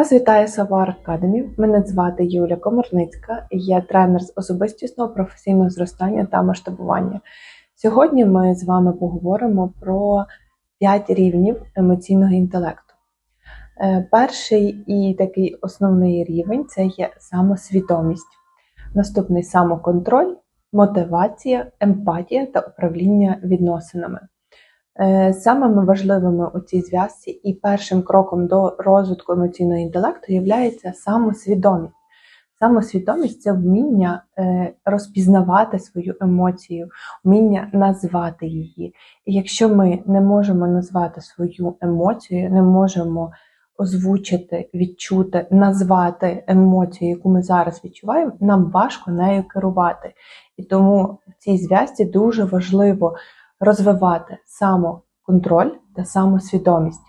Вас вітає Сава Академі. Мене звати Юля Комарницька, я тренер з особистісного професійного зростання та масштабування. Сьогодні ми з вами поговоримо про 5 рівнів емоційного інтелекту. Е, Перший і такий основний рівень це є самосвідомість. Наступний самоконтроль, мотивація, емпатія та управління відносинами. Е, Самими важливими у цій зв'язці і першим кроком до розвитку емоційного інтелекту є самосвідомість. Самосвідомість це вміння е, розпізнавати свою емоцію, вміння назвати її. І якщо ми не можемо назвати свою емоцію, не можемо озвучити, відчути, назвати емоцію, яку ми зараз відчуваємо, нам важко нею керувати. І тому в цій зв'язці дуже важливо розвивати самоконтроль та самосвідомість,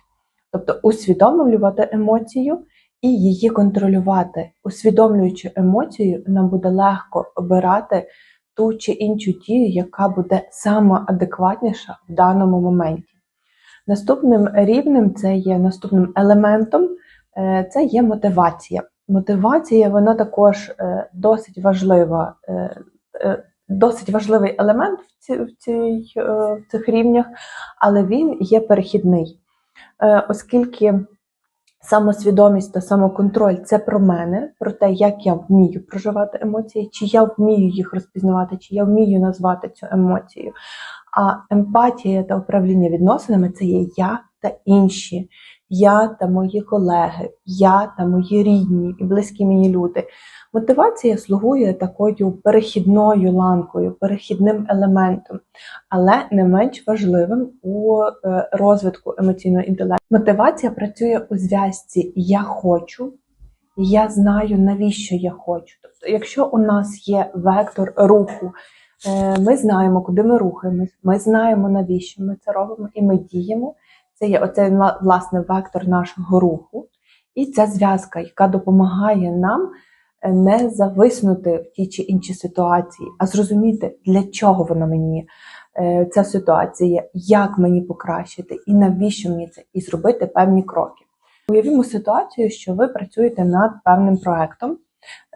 тобто усвідомлювати емоцію і її контролювати. Усвідомлюючи емоцію, нам буде легко обирати ту чи іншу дію, яка буде саме адекватніша в даному моменті. Наступним рівнем це є наступним елементом, е, це є мотивація. Мотивація вона також е, досить важлива, е, досить важливий елемент в, ці, в, цій, в цих рівнях, але він є перехідний, оскільки самосвідомість та самоконтроль це про мене, про те, як я вмію проживати емоції, чи я вмію їх розпізнавати, чи я вмію назвати цю емоцію. А емпатія та управління відносинами це є я та інші, я та мої колеги, я та мої рідні і близькі мені люди. Мотивація слугує такою перехідною ланкою, перехідним елементом, але не менш важливим у е, розвитку емоційного інтелекту. Мотивація працює у зв'язці Я хочу, я знаю, навіщо я хочу. Тобто, якщо у нас є вектор руху, е, ми знаємо, куди ми рухаємось, ми знаємо, навіщо ми це робимо, і ми діємо. Це є оцей власне вектор нашого руху, і ця зв'язка, яка допомагає нам не зависнути в тій чи іншій ситуації, а зрозуміти, для чого вона мені е, ця ситуація, як мені покращити і навіщо мені це, і зробити певні кроки. Уявімо ситуацію, що ви працюєте над певним проектом.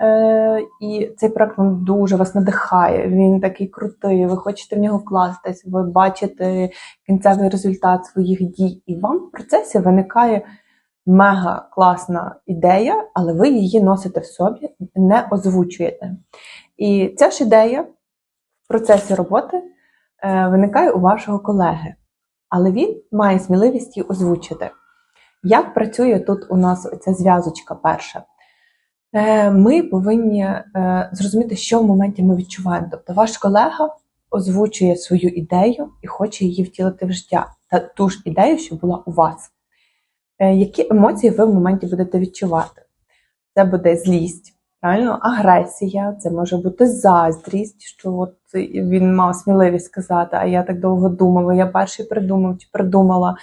Е, І цей проект вам дуже вас надихає, він такий крутий, ви хочете в нього вкластись, ви бачите кінцевий результат своїх дій, і вам в процесі виникає мега класна ідея, але ви її носите в собі, не озвучуєте. І ця ж ідея в процесі роботи е, виникає у вашого колеги, але він має сміливість її озвучити. Як працює тут у нас ця зв'язочка перша? Е, ми повинні е, зрозуміти, що в моменті ми відчуваємо. Тобто, ваш колега озвучує свою ідею і хоче її втілити в життя, та ту ж ідею, що була у вас. Е, які емоції ви в моменті будете відчувати? Це буде злість, правильно? агресія, це може бути заздрість, що от він мав сміливість сказати, а я так довго думала, я перший придумав чи придумала.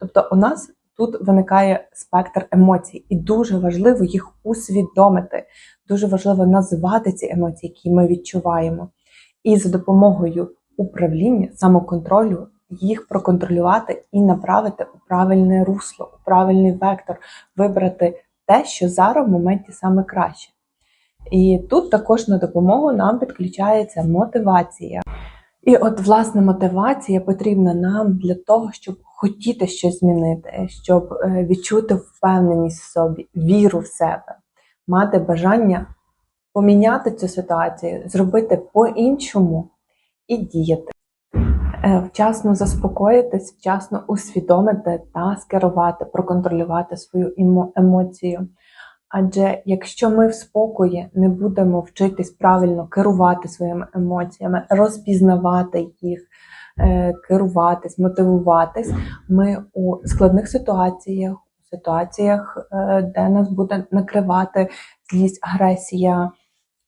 Тобто, у нас тут виникає спектр емоцій, і дуже важливо їх усвідомити. Дуже важливо назвати ці емоції, які ми відчуваємо. І за допомогою управління, самоконтролю їх проконтролювати і направити у правильне русло, у правильний вектор, вибрати те, що зараз в моменті саме краще. І тут також на допомогу нам підключається мотивація. І от, власне, мотивація потрібна нам для того, щоб хотіти щось змінити, щоб е, відчути впевненість в собі, віру в себе, мати бажання поміняти цю ситуацію, зробити по-іншому і діяти. Е, вчасно заспокоїтись, вчасно усвідомити та скерувати, проконтролювати свою емоцію. Адже якщо ми в спокої не будемо вчитись правильно керувати своїми емоціями, розпізнавати їх, керуватись, мотивуватись, ми у складних ситуаціях, у ситуаціях, е, де нас буде накривати злість, агресія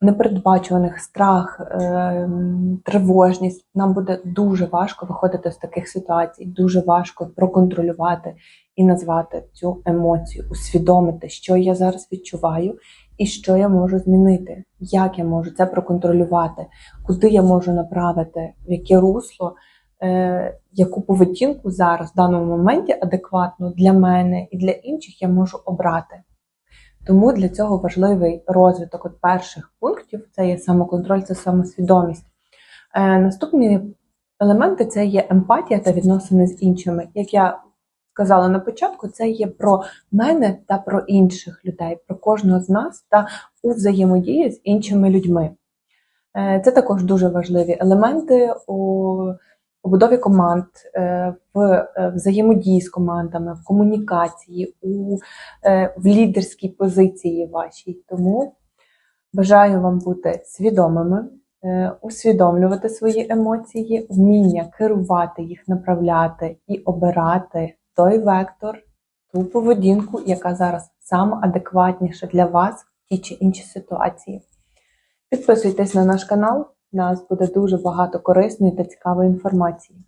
непередбачуваних страх, ем, тривожність, нам буде дуже важко виходити з таких ситуацій, дуже важко проконтролювати і назвати цю емоцію, усвідомити, що я зараз відчуваю і що я можу змінити, як я можу це проконтролювати, куди я можу направити, в яке русло. Е, яку поведінку зараз в даному моменті адекватно для мене і для інших я можу обрати. Тому для цього важливий розвиток от перших пунктів це є самоконтроль, це самосвідомість. Е, наступні елементи це є емпатія та відносини з іншими. Як я сказала на початку, це є про мене та про інших людей, про кожного з нас та у взаємодії з іншими людьми. Е, Це також дуже важливі елементи у побудові команд, е, в е, взаємодії з командами, в комунікації, у, е, в лідерській позиції вашій. Тому бажаю вам бути свідомими, усвідомлювати свої емоції, вміння керувати їх, направляти і обирати той вектор, ту поведінку, яка зараз саме адекватніша для вас в тій чи іншій ситуації. Підписуйтесь на наш канал, нас буде дуже багато корисної та цікавої інформації.